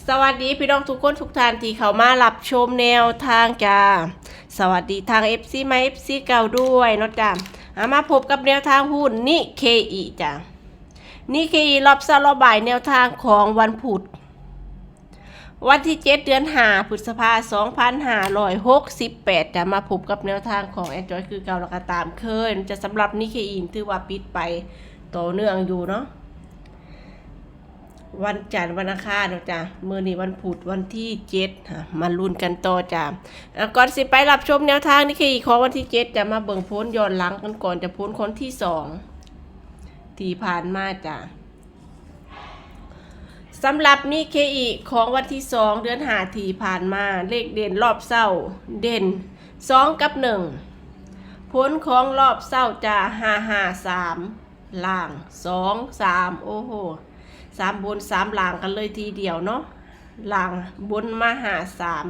สวัสดีพี่น้องทุกคนทุกท่านที่เข้ามารับชมแนวทางจ้าสวัสดีทาง FC มา FC เก่าด้วยเนาะจ้าอามาพบกับแนวทางหุ้นนิเคอีจ้านิเคอีรอบซาลอบายแนวทางของวันพุธวันที่ 7 เดือนหาพฤษภา2568จะมาพบกับแนวทางของแอนจอยคือเก่าแล้วก็ตามเคยจะสำหรับนิเคอีถือว่าปิดไปต่อเนื่องอยู่เนาะ วันจันทร์วันอังคารนาะจ้ะมือนี้วันพุธวันที่เจ็ดค่ะมาลุ้นกันต่อจ้ะก่อนสิไปรับชมแนวทางนี่คืออีกของวันที่เจ็ดจะมาเบิ่งพ้นย้อนหลังกันก่อนจะพ้นคนที่สองที่ผ่านมาจ้ะสำหรับนี่เคอีของวันที่สองเดือนหาที่ผ่านมาเลขเด่นรอบเศร้า เด่นสองกับหนึ่งพ้นของรอบเศร้าจ้ะห้าห้าสามล่างสองสามโอ้โห สามบนสามหล่างกันเลยทีเดียวเนาะหล่างบนมาหาสาม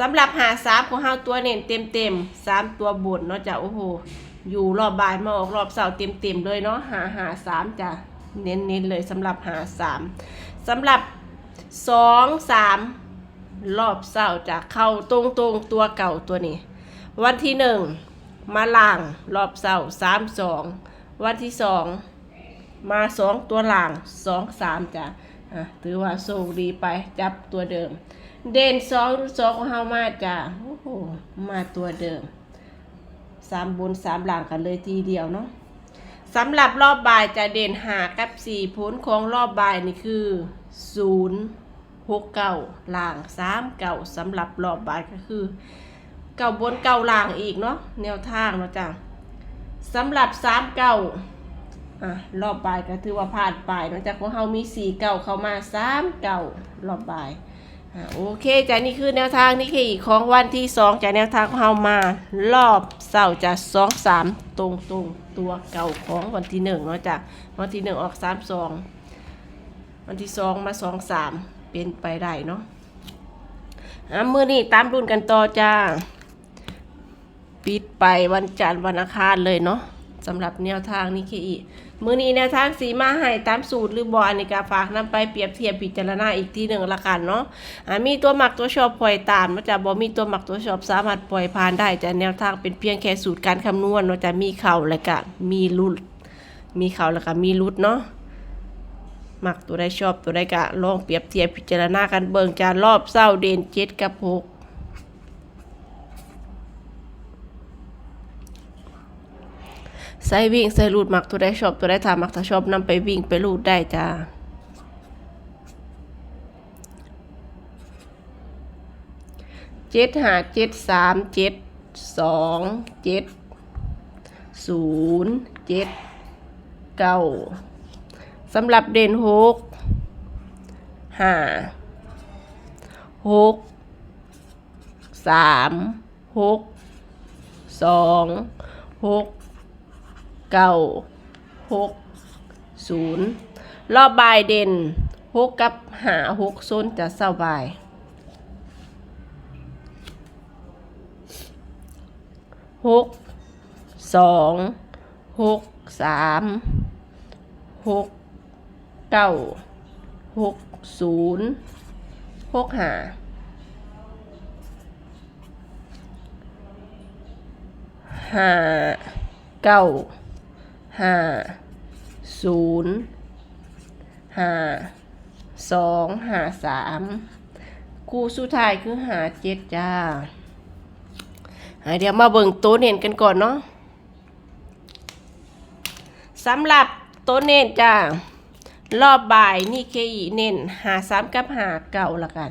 สำหรับหาสามของเฮาตัวเน้นเต็มเต็มๆสามตัวบนเนาะจ้ะโอ้โหอยู่รอบบ่ายมาออกรอบเสาร์เต็มเต็มๆเลยเนาะหาหาสามจ้ะเน้นเน้นๆเลยสำหรับหาสามสำหรับสองสามรอบเสาร์จะเข้าตรงตรงๆตัวเก่าตัวนี้ วันที่หนึ่งมาล่างรอบเสาร์สามสองวันที่สอง มาสองตัวหลังสองสามจ้ะถือว่าโชคดีไปจับตัวเดิม เด่นสองสองของเฮามาจ้ะโอ้โหมาตัวเดิมสามบนสามหลังกันเลยทีเดียวเนาะสำหรับรอบบ่ายจะเด่นหากับสี่ผลของรอบบ่ายนี่คือศูนย์หกเก้าหลังสามเก้าสำหรับรอบบ่ายก็คือ เก้าบนเก้าหลังอีกเนาะแนวทางเนาะจ้ะสำหรับสามเก้า อะรอบบ่ายก็ถือว่าผ่านไปนอกจากของเฮามีสี่เก่าเข้ามาสามเก่ารอบบ่ายอะโอเคจ้ะนี่คือแนวทางนี่คือของวันที่สองจากแนวทางของเฮามารอบเสาร์จะสองสามตรงตรงตัวเก่าของวันที่หนึ่งเนาะจ้ะวันที่หนึ่งออกสามสองวันที่สองมาสองสามเป็นไปได้เนาะอะมือนี้ตามรุ่นกันต่อจ้าปิดไปวันจันทร์วันอังคารเลยเนาะ สำหรับแนวทางนี้คืออีมือนี้แนวทางสีมาให้ตามสูตรหรือบออันนี้กาฝากนำไปเปรียบเทียบพิจารณาอีกทีหนึ่งละกันเนาะอ่ามีตัวหมักตัวชอบปล่อยตามนาะจะบอมีตัวหมักตัวชอบสามารถปล่อยผ่านได้จะแนวทางเป็นเพียงแค่สูตรการคำนวณเนาะจะมีเข่าแล้วก็มีรุดมีเข่าแล้วก็มีรุดเนาะหมักตัวใดชอบตัวใดก็ลองเปรียบเทียบพิจารณากันเบิ่งจานรอบเศร้าเด่นเจ็ดกับหก ส่วิ่งใส่รูดมักตัวได้ชอบตัวได้ถามมักถ้าชอบนำไปวิ่งไปรูดได้จ้าเจ็ดหาเจ็ดสามเจ็ดสองเจ็ดศูนย์เจ็ดเก้าสำหรับเด่นหกห้าหกสามหกสองหก เก้าหกศูนย์รอบบายเด่นหกกับหาหกโซนจะเศร้าบายหกสองหกสามหกเก้าหกศูนย์หกหาห้าเก้า ห้าศูนย์ห้าสองห้าสามคู่สุดท้ายคือหาเจ็ดจ้าเดี๋ยวมาเบิ่งโต๊ะเน้นกันก่อนเนาะสำหรับโต๊ะเน้นจ้ารอบบ่ายนี่เคอีเน้นหาสามกับหาเก่าละกัน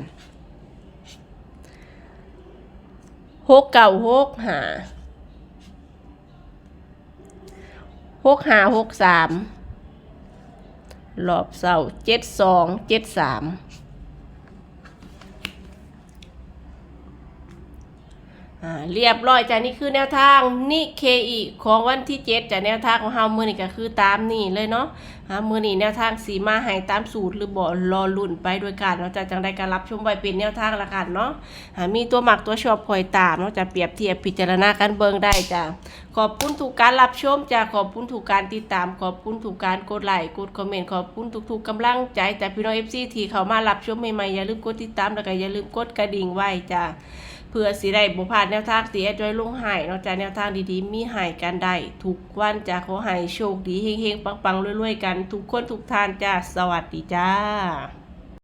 หกเก่าหกหา หกห้าหกสามรอบเสาเจ็ดสองเจ็ดสาม อ่า เรียบร้อยจ้ะนี่คือแนวทางนิเคอีของวันที่เจ็ดจ้ะแนวทางของเฮามือนี้ก็คือตามนี่เลยเนาะอ่ามือนี้แนวทางสีมาให้ตามสูตรหรือบ่รอลุ่นไปด้วยกันเนาะจ้ะจังได้ก็รับชมไว้เป็นแนวทางละกันเนาะอ่ามีตัวหมักตัวชอบคอยตามเนาะจะเปรียบเทียบพิจารณากันเบิ่งได้จ้ะขอบคุณทุกการรับชมจ้ะขอบคุณทุกการติดตามขอบคุณทุกการกดไลค์กดคอมเมนต์ขอบคุณทุกๆกำลังใจจากพี่น้อง FC ที่เข้ามารับชมใหม่ๆอย่าลืมกดติดตามแล้วก็อย่าลืมกดกระดิ่งไว้จ้ะ เพื่อสิได้บ่พลาดแนวทางสีแอดจอยลงหายนอกจากแนวทางดีๆ มีหายกันได้ทุกวันจะขอให้โชคดีเฮงๆปังๆรวยๆกัน ทุกคนทุกทานจ้าสวัสดีจ้า